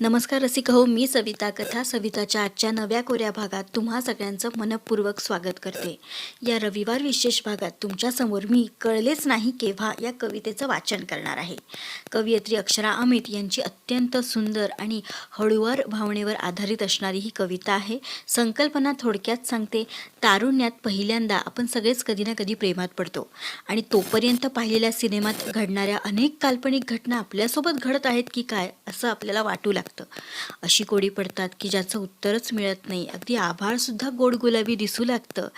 नमस्कार रसिक हो मी सविता कथा सविताच्या आजच्या नव्या कोऱ्या भागात तुम्हा सगळ्यांचं मनपूर्वक स्वागत करते. या रविवार विशेष भागात तुमच्यासमोर मी कळलेच नाही केव्हा या कवितेचं वाचन करणार आहे. कवयित्री अक्षरा अमित यांची अत्यंत सुंदर आणि हळूवार भावनेवर आधारित असणारी ही कविता आहे. संकल्पना थोडक्यात सांगते तारुण्यात पहिल्यांदा आपण सगळेच कधी ना कधी प्रेमात पडतो. आणि तोपर्यंत पाहिलेल्या सिनेमात घडणाऱ्या अनेक काल्पनिक घटना आपल्यासोबत घडत आहेत की काय असं आपल्याला वाटू लागतं. अशी कोडी पडतात की ज्याचं उत्तरच मिळत नाही. अगदी आभाळसुद्धा गोड गुलाबी दिसू लागतं.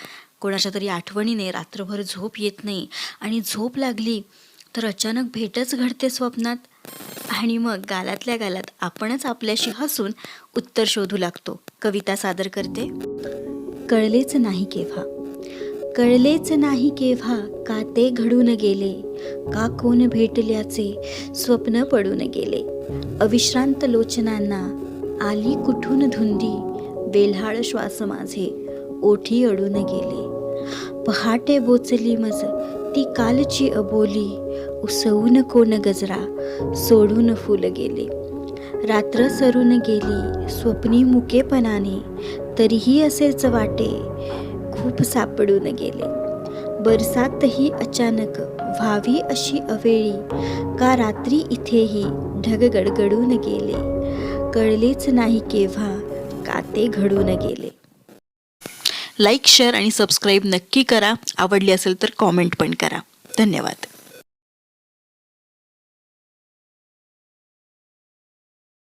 कोणाच्या तरी आठवणीने रात्रभर झोप येत नाही. आणि झोप लागली तर अचानक भेटच घडते स्वप्नात. आणि मग गालातल्या गालात आपणच आपल्याशी हसून उत्तर शोधू लागतो. कविता सादर करते. कळलेच नाही केव्हा. कळलेच नाही केव्हा का ते घडून गेले? का कोण भेटल्याचे स्वप्न पडून गेले. अविश्रांत लोचनांना आली कुठून धुंदी? वेल्हाळ श्वास माझे ओठी अडून गेले. पहाटे बोचली मज ती कालची अबोली उसवून कोण गजरा? सोडून फुल गेले. रात्र सरून गेली स्वप्नी मुकेपणाने तरीही असेच वाटे खूप सापडून गेले. बरसातही अचानक व्हावी अशी अवेळी का रात्री इथेही ढग गडगडून गेले? कळलेच नाही केव्हा का ते घडून गेले. लाईक शेअर आणि सबस्क्राईब नक्की करा. आवडली असेल तर कॉमेंट पण करा. धन्यवाद.